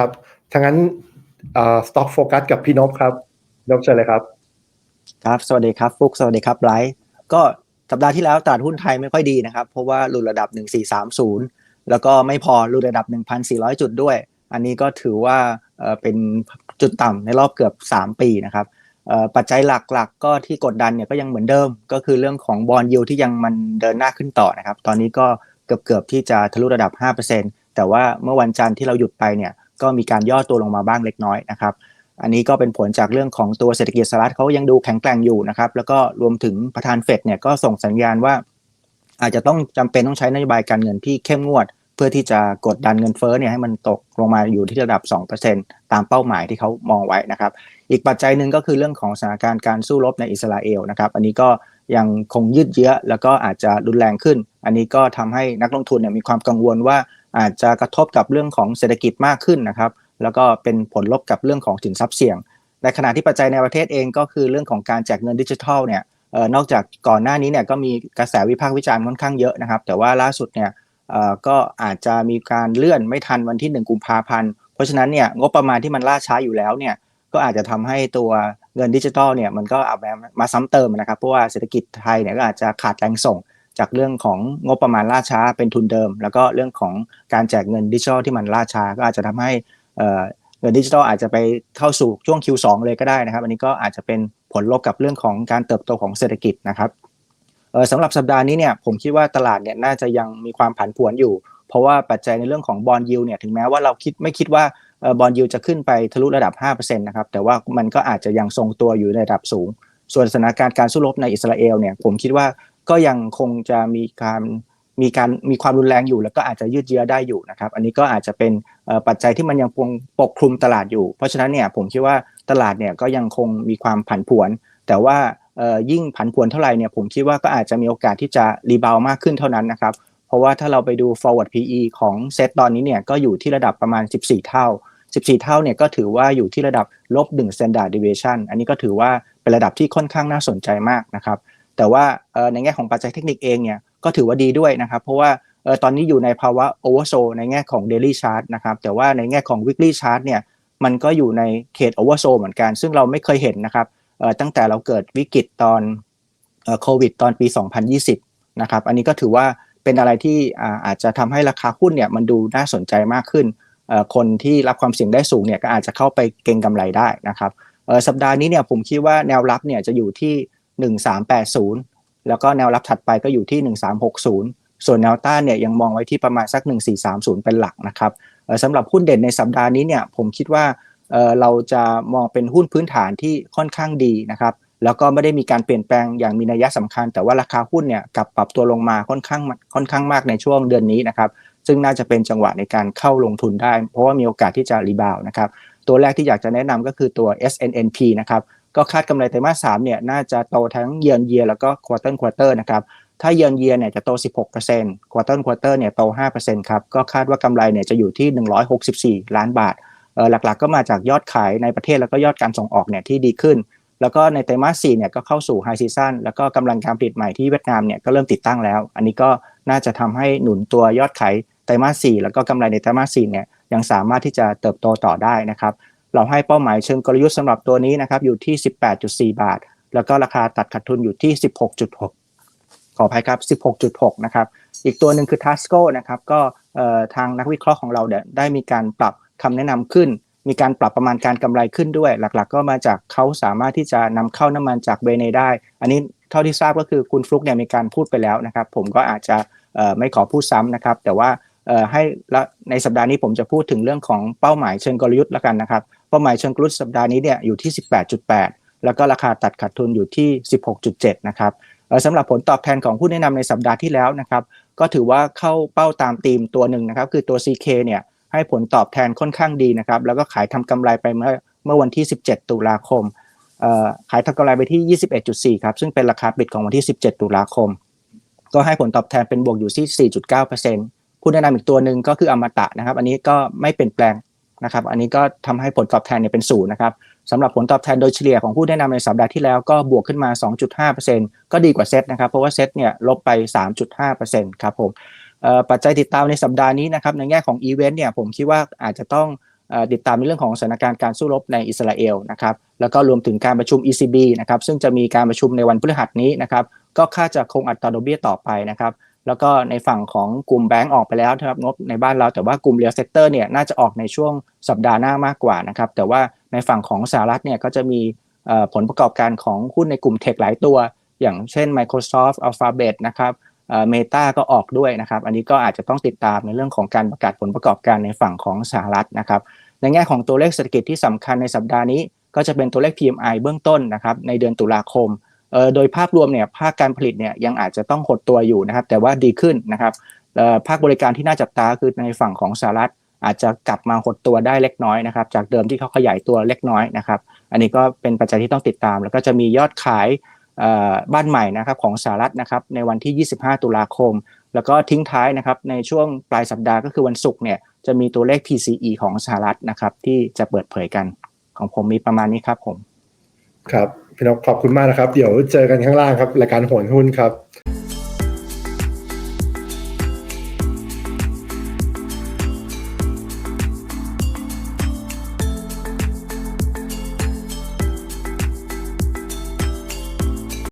ครับทางนั้นสต็อกโฟกัสกับพี่นพครับนพเชิญเลยครับ ครับ สวัสดีครับ ฟุกสวัสดีครับไบรท์ก็สัปดาห์ที่แล้วตลาดหุ้นไทยไม่ค่อยดีนะครับ เพราะว่าหลุดระดับ 1430 แล้วก็ไม่พอหลุดระดับ 1,400 จุดด้วย อันนี้ก็ถือว่าเป็นจุดต่ำในรอบเกือบ 3 ปีนะครับปัจจัยหลักๆกก็ที่กดดันเนี่ยก็ยังเหมือนเดิม ก็คือเรื่องของบอลยูที่ยังมันเดินหน้าขึ้นต่อนะครับ ตอนนี้ก็เกือบๆที่จะทะลุระดับ 5%แต่ว่าเมื่อวันจันทร์ที่เราหยุดไปเนี่ย ก็มีการย่อตัวลงมาบ้างเล็กน้อยนะครับ อันนี้ก็เป็นผลจากเรื่องของตัวเศรษฐกิจสหรัฐเขายังดูแข็งแกร่งอยู่นะครับ แล้วก็รวมถึงประธานเฟดเนี่ยก็ส่งสัญญาณว่า อาจจะต้องจำเป็นต้องใช้นโยบายการเงินที่เข้มงวด เพื่อที่จะกดดันเงินเฟ้อเนี่ยให้มันตกลงมาอยู่ที่ระดับ 2%ตามเป้าหมายที่เขามองไว้นะครับ อีกปัจจัยหนึ่งก็คือเรื่องของสถานการณ์การสู้รบในอิสราเอลนะครับ อันนี้ก็ยังคงยืดเยื้อแล้วก็อาจจะรุนแรงขึ้น อันนี้ก็ทำให้นักลงทุนเนี่ยมีความกังวลว่า อาจจะกระทบกับเรื่องของเศรษฐกิจมากขึ้นนะครับ แล้วก็เป็นผลลบกับเรื่องของสินทรัพย์เสี่ยง ในขณะที่ปัจจัยในประเทศเองก็คือเรื่องของการแจกเงินดิจิทัลเนี่ยนอกจากก่อนหน้านี้เนี่ยก็มีกระแสวิพากษ์วิจารณ์ค่อนข้างเยอะนะครับ แต่ว่าล่าสุดเนี่ยก็อาจจะมีการเลื่อนไม่ทันวันที่ 1 กุมภาพันธ์ เพราะฉะนั้นเนี่ยงบประมาณที่มันล่าช้าอยู่แล้วเนี่ยก็อาจจะทำให้ตัวเงินดิจิทัลเนี่ยมันก็เอามามาซ้ำเติมนะครับ เพราะว่าเศรษฐกิจไทยเนี่ยก็อาจจะขาดแรงส่ง จากเรื่องของงบประมาณล่าช้าเป็นทุนเดิม แล้วก็เรื่องของการแจกเงินดิจิทัลที่มันล่าช้าก็อาจจะทำให้เงินดิจิทัลอาจจะไปเข้าสู่ช่วง Q2 เลยก็ได้นะครับ อันนี้ก็อาจจะเป็นผลลบกับเรื่องของการเติบโตของเศรษฐกิจนะครับสำหรับสัปดาห์นี้เนี่ยผมคิดว่าตลาดเนี่ยน่าจะยังมีความผันผวนอยู่ เพราะว่าปัจจัยในเรื่องของบอลยูเนี่ยถึงแม้ว่าเราคิดไม่คิดว่าบอลยูจะขึ้นไปทะลุระดับ 5%นะครับแต่ว่ามันก็อาจจะยังทรงตัวอยู่ในระดับสูง ส่วนสถานการณ์การสู้รบในอิสราเอลเนี่ยผมคิดว่า ก็ยังคงจะมีการมีการมีความรุนแรงอยู่แล้วก็อาจจะยืดเยื้อได้อยู่นะครับ อันนี้ก็อาจจะเป็นปัจจัยที่มันยังคงปกคลุมตลาดอยู่ เพราะฉะนั้นเนี่ยผมคิดว่าตลาดเนี่ยก็ยังคงมีความผันผวน แต่ว่ายิ่งผันผวนเท่าไหร่เนี่ยผมคิดว่าก็อาจจะมีโอกาสที่จะรีบาวมากขึ้นเท่านั้นนะครับ เพราะว่าถ้าเราไปดู forward PE ของเซตตอนนี้เนี่ยก็อยู่ที่ระดับประมาณ 14 เท่า 14 เท่าเนี่ยก็ถือว่าอยู่ที่ระดับลบ1 standard deviation อันนี้ก็ถือว่าเป็นระดับที่ค่อนข้างน่าสนใจมากนะครับ แต่ว่าในแง่ของปัจจัยเทคนิคเองเนี่ยก็ถือว่าดีด้วยนะครับ เพราะว่าตอนนี้อยู่ในภาวะโอเวอร์โซในแง่ของ daily chart นะครับแต่ว่าในแง่ของ weekly chart เนี่ยมันก็อยู่ในเขตโอเวอร์โซเหมือนกัน ซึ่งเราไม่เคยเห็นนะครับตั้งแต่เราเกิดวิกฤตตอนโควิดตอนปี 2020 นะครับ อันนี้ก็ถือว่าเป็นอะไรที่อาจจะทำให้ราคาหุ้นเนี่ยมันดูน่าสนใจมากขึ้น คนที่รับความเสี่ยงได้สูงเนี่ยก็อาจจะเข้าไปเก็งกำไรได้นะครับสัปดาห์นี้เนี่ยผมคิดว่าแนวรับเนี่ยจะอยู่ที่ 1380 แล้วก็แนวรับถัดไปก็อยู่ที่ 1360 ส่วนแนวต้านเนี่ยยังมองไว้ที่ประมาณสัก 1430 เป็นหลักนะครับสำหรับหุ้นเด่นในสัปดาห์นี้เนี่ยผมคิดว่าเราจะมองเป็นหุ้นพื้นฐานที่ค่อนข้างดีนะครับแล้วก็ไม่ได้มีการเปลี่ยนแปลงอย่างมีนัยสำคัญ แต่ว่าราคาหุ้นเนี่ยกลับปรับตัวลงมาค่อนข้างค่อนข้างมากในช่วงเดือนนี้นะครับซึ่งน่าจะเป็นจังหวะในการเข้าลงทุนได้ เพราะว่ามีโอกาสที่จะรีบาวนะครับตัวแรกที่อยากจะแนะนำก็คือตัว SNNP นะครับ ก็คาดกำไรไตรมาส3เนี่ยน่าจะโตทั้งเยือนเยียแล้วก็ควอเตอร์ควอเตอร์นะครับถ้าเยือนเยียเนี่ยจะโต 16%ควอเตอร์ควอเตอร์เนี่ยโต 5%ครับก็คาดว่ากำไรเนี่ยจะอยู่ที่ 164 ล้านบาทเออหลักๆ ก็มาจากยอดขายในประเทศแล้วก็ยอดการส่งออกเนี่ยที่ดีขึ้น แล้วก็ในไตรมาส4เนี่ยก็เข้าสู่ไฮซีซันแล้วก็กำลังการผลิตใหม่ที่เวียดนามเนี่ยก็เริ่มติดตั้งแล้ว อันนี้ก็น่าจะทำให้หนุนตัวยอดขายไตรมาส4แล้วก็กำไรในไตรมาส4เนี่ยยังสามารถที่จะเติบโตต่อได้นะครับ เราให้เป้าหมายเชิงกลยุทธ์สำหรับตัวนี้นะครับอยู่ที่ 18.4 บาท แล้วก็ราคาตัดขาดทุนอยู่ที่ 16.6 ขออภัยครับ 16.6 นะครับ อีกตัวหนึ่งคือ Tasco นะครับ ก็ทางนักวิเคราะห์ของเราเนี่ยได้มีการปรับคำแนะนำขึ้น มีการปรับประมาณการกำไรขึ้นด้วย หลักๆ ก็มาจากเขาสามารถที่จะนำเข้าน้ำมันจากเบเนได้ อันนี้เท่าที่ทราบก็คือคุณฟลุกเนี่ยมีการพูดไปแล้วนะครับ ผมก็อาจจะไม่ขอพูดซ้ำนะครับ แต่ว่าให้ในสัปดาห์นี้ผมจะพูดถึงเรื่องของเป้าหมายเชิงกลยุทธ์แล้วกันนะครับ เป้าหมายเชิงกลยุทธ์สัปดาห์นี้เนี่ยอยู่ที่ 18.8 แล้วก็ราคาตัดขาดทุนอยู่ที่ 16.7 นะครับสำหรับผลตอบแทนของผู้แนะนำในสัปดาห์ที่แล้วนะครับก็ถือว่าเข้าเป้าตามธีมตัวหนึ่งนะครับคือตัว CK เนี่ยให้ผลตอบแทนค่อนข้างดีนะครับแล้วก็ขายทำกำไรไปเมื่อเมื่อวันที่ 17 ตุลาคมขายทำกำไรไปที่ 21.4 ครับ ซึ่งเป็นราคาปิดของวันที่ 17 ตุลาคม ก็ให้ผลตอบแทนเป็นบวกอยู่ที่ 4.9%ผู้แนะนำอีกตัวหนึ่งก็คืออมตะนะครับ อันนี้ก็ไม่เปลี่ยนแปลง นะครับ อันนี้ก็ทำให้ผลตอบแทนเนี่ยเป็นศูนย์นะครับสำหรับผลตอบแทนโดยเฉลี่ยของผู้แนะนำในสัปดาห์ที่แล้วก็บวกขึ้นมา 2.5%ก็ดีกว่าเซตนะครับ เพราะว่าเซตเนี่ยลบไป 3.5%ครับผมปัจจัยติดตามในสัปดาห์นี้นะครับในแง่ของอีเวนต์เนี่ยผมคิดว่าอาจจะต้องติดตามในเรื่องของสถานการณ์การสู้รบในอิสราเอลนะครับแล้วก็รวมถึงการประชุม ECB นะครับซึ่งจะมีการประชุมในวันพฤหัสนี้นะครับก็คาดจะคงอัตราดอกเบี้ยต่อไปนะครับ แล้วก็ในฝั่งของกลุ่มแบงก์ออกไปแล้วนะครับงบในบ้านเราแต่ว่ากลุ่มเรียลเซกเตอร์เนี่ยน่าจะออกในช่วงสัปดาห์หน้ามากกว่านะครับแต่ว่าในฝั่งของสหรัฐเนี่ยก็จะมีผลประกอบการของหุ้นในกลุ่มเทคหลายตัว อย่างเช่น Microsoft Alphabet นะครับเมตาก็ออกด้วยนะครับอันนี้ก็อาจจะต้องติดตามในเรื่องของการประกาศผลประกอบการในฝั่งของสหรัฐนะครับในแง่ของตัวเลขเศรษฐกิจที่สำคัญในสัปดาห์นี้ ก็จะเป็นตัวเลข PMI เบื้องต้นนะครับในเดือนตุลาคม โดยภาพรวมเนี่ยภาคการผลิตเนี่ยยังอาจจะต้องหดตัวอยู่นะครับ แต่ว่าดีขึ้นนะครับเอ่อภาคบริการที่น่าจับตาคือในฝั่งของสหรัฐอาจจะกลับมาหดตัวได้เล็กน้อยนะครับ จากเดิมที่เขาขยายตัวเล็กน้อยนะครับ อันนี้ก็เป็นปัจจัยที่ต้องติดตาม แล้วก็จะมียอดขายเอ่อบ้านใหม่นะครับของสหรัฐนะครับในวันที่ 25 ตุลาคม แล้วก็ทิ้งท้ายนะครับในช่วงปลายสัปดาห์ก็คือวันศุกร์เนี่ยจะมีตัวเลข PCE ของสหรัฐนะครับที่จะเปิดเผยกันของผมมีประมาณนี้ครับผม ครับ พี่นกขอบคุณมากนะครับ เดี๋ยวเจอกันข้างล่างครับรายการโหนหุ้นครับ